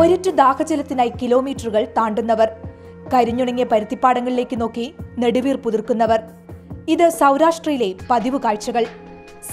ഒരുറ്റു ദാഹജലത്തിനായി കിലോമീറ്ററുകൾ താണ്ടുന്നവർ. കരിഞ്ഞുണങ്ങിയ പരുത്തിപ്പാടങ്ങളിലേക്ക് നോക്കി നെടുവീർ പുതിർക്കുന്നവർ. ഇത് സൗരാഷ്ട്രയിലെ പതിവ് കാഴ്ചകൾ.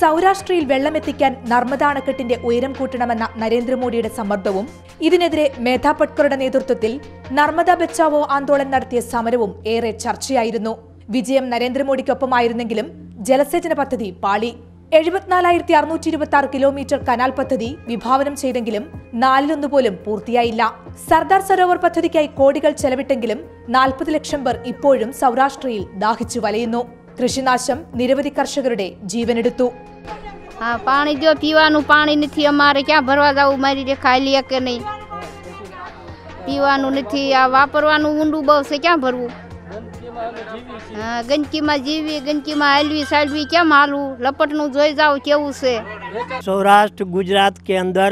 സൗരാഷ്ട്രയിൽ വെള്ളമെത്തിക്കാൻ നർമ്മദ അണക്കെട്ടിന്റെ ഉയരം കൂട്ടണമെന്ന നരേന്ദ്രമോദിയുടെ സമ്മർദ്ദവും ഇതിനെതിരെ മേധാ പട്കറുടെ നേതൃത്വത്തിൽ നർമ്മദ ബച്ചാവോ ആന്തോളൻ നടത്തിയ സമരവും ഏറെ ചർച്ചയായിരുന്നു. വിജയം നരേന്ദ്രമോദിക്കൊപ്പമായിരുന്നെങ്കിലും ജലസേചന പദ്ധതി പാളി. എഴുപത്തിനാലായിരത്തി അറുന്നൂറ്റി ഇരുപത്തി ആറ് കിലോമീറ്റർ കനാൽ പദ്ധതി വിഭാവനം ചെയ്തെങ്കിലും നാലിലൊന്നു പോലും പൂർത്തിയായില്ല സർദാർ സരോവർ പദ്ധതിക്കായി കോടികൾ ചെലവിട്ടെങ്കിലും നാൽപ്പത് ലക്ഷം പേർ ഇപ്പോഴും സൗരാഷ്ട്രയിൽ ദാഹിച്ചു വലയുന്നു കൃഷിനാശം നിരവധി കർഷകരുടെ ജീവനെടുത്തു હા પાણી જો પીવાનું પાણી નથી અમારે ક્યાં ભરવા જવું મારી રીતે ખાઈ લે કે નહીં પીવાનું નથી આ વાપરવાનું ઊંડું બહુ છે ક્યાં ભરવું હા ગંદકીમાં જીવી ગંદકીમાં હાલવી સાલવી કેમ હાલવું લપટનું જોઈ જાવ કેવું છે सौराष्ट्र गुजरात के अंदर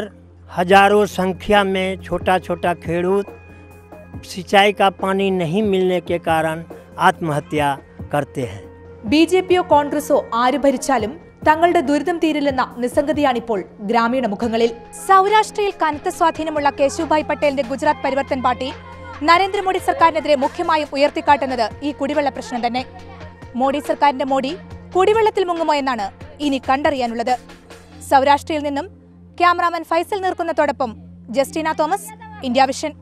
हजारों संख्या में छोटा छोटा खेडूत सिंचाई का पानी नहीं मिलने के कारण आत्महत्या करते हैं ബി ജെ പിയോ കോൺഗ്രസോ ആര് ഭരിച്ചാലും തങ്ങളുടെ ദുരിതം തീരില്ലെന്ന നിസ്സംഗതിയാണിപ്പോൾ ഗ്രാമീണ മുഖങ്ങളിൽ സൗരാഷ്ട്രയിൽ കനത്ത സ്വാധീനമുള്ള കേശുഭായ് പട്ടേലിന്റെ ഗുജറാത്ത് പരിവർത്തൻ പാർട്ടി നരേന്ദ്രമോദി സർക്കാരിനെതിരെ മുഖ്യമായും ഉയർത്തിക്കാട്ടുന്നത് ഈ കുടിവെള്ള പ്രശ്നം തന്നെ. മോഡി സർക്കാരിന്റെ മോഡി കുടിവെള്ളത്തിൽ മുങ്ങുമോ എന്നാണ് ഇനി കണ്ടറിയാനുള്ളത്. സൗരാഷ്ട്രയിൽ നിന്നും ക്യാമറാമാൻ ഫൈസൽ നീർക്കുന്നതോടൊപ്പം ജസ്റ്റിന തോമസ് ഇന്ത്യ വിഷൻ.